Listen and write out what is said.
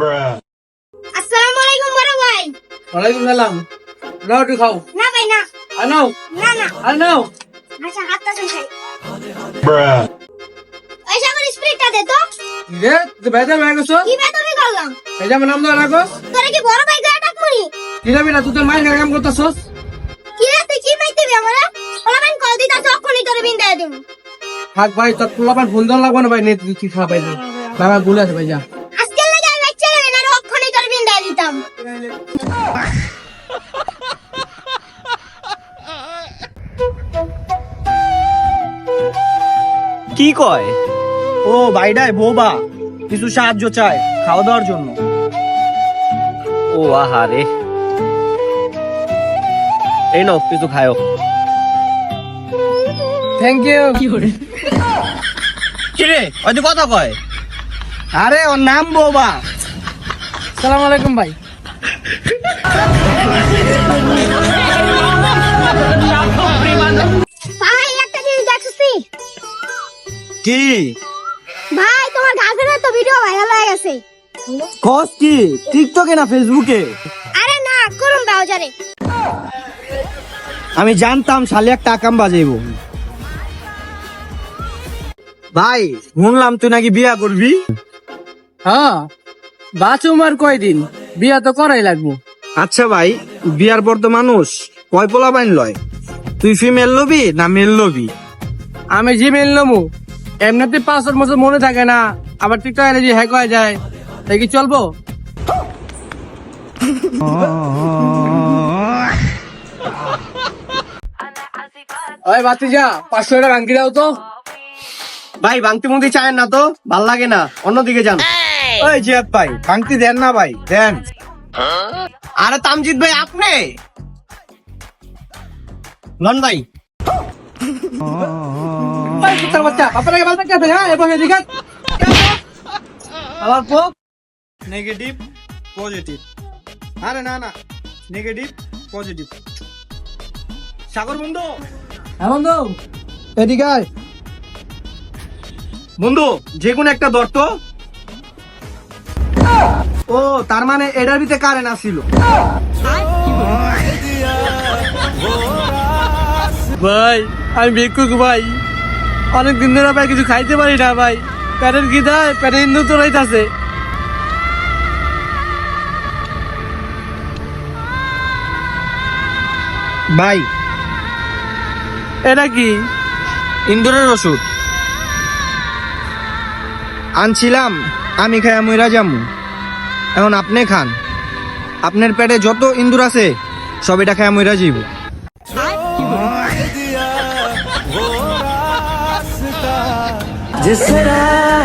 আসসালামু আলাইকুম বড় ভাই ওয়ালাইকুম সালাম নাও একটু খাও না ভাই না আর নাও না না আর নাও আচ্ছা হাতটা খাই ওই সাগর স্প্রিটটা দে তো রে তুই বেজার হয়ে গেছো কি ভাই তুমি করলাম বেজার নাম দাও রাখো তোরা কি বড় ভাই গায়ে ডাকমুনি কি যাবি না তুই তোর মায়ের কাম করতেছস কি রে তুই কি মাইতে দিবি আমারে ওলা ভাই কল দিতা চক্ষুনি তোরে বিন্দায় দিম থাক ভাই তোর পোলাপান ফোন দেওয়া লাগবে না ভাই নে তুই কি খাওয়া বাবা গুলে আছে ভাই যা কি কয়? ও বাইডায় বৌবা কিছু সাহায্য চায় খাওয়া দাওয়ার জন্য। ও আহারে এই নাও কিছু খায়ও থ্যাংক ইউ কি করে কিরে ওই যে কথা কয়। আরে ওর নাম বৌবা। সালাম আলাইকুম ভাই ভাই। কি? ভাই তোমার গার্লফ্রেন্ডের তো ভিডিও ভাইরাল হয়ে গেছে। কস কি? টিকটকে না ফেসবুকে আরে না করুন ব্রাউজারে আমি জানতাম শালি একটা টাকাম বাজাইব। ভাই শুনলাম তুই নাকি বিয়া করবি? হ্যাঁ বাঁচুম আর কয়দিন বিয়া তো করাই লাগবো। আচ্ছা ভাই বিয়ার পর তো মানুষ কয় পোলা বাইন লয়? তুই ফিমেল লবি না মেল লবি? আমি জি মেল নমু এমনিতে সাত বছর মনে থাকে না, আবার টিকটক এলে হ্যাক হয়ে যায় তাই কি চলবো? ওই বাতি যা পাঁচশো টাকা ভাঙ্গি দাও তো। ভাই, ভাঙতি মুংতি চায় না তো, ভালো লাগে না। অন্যদিকে যান। ওই জিয়াদ ভাই, ভাঙতি দেন না ভাই, দেন। আরে তামজিৎ ভাই, আপনি? লন ভাই আবার নেগেটিভ পজিটিভ আরে না না নেগেটিভ পজিটিভ সাগর বন্ধু? হ্যাঁ বন্ধু। এদিকে আয়। বন্ধু যে কোনো একটা ধর তো। ও তার মানে এটার ভিতরে কারেন্ট আসছিল। ভাই আমি ভিক্ষুক ভাই। অনেক দিন ধরে ভাই কিছু খাইতে পারি না ভাই। প্যাটের কি দেয় প্যাটে হিন্দু তো রইতাছে। ভাই এটা কি? ইন্দুরের ওষুধ। আনছিলাম আমি খাইয়া মইরা যামু। এখন আপনি খান। আপনার পেটে যত ইন্দুর আছে সব এটা খাইয়া মইরা যাইব। जिस राह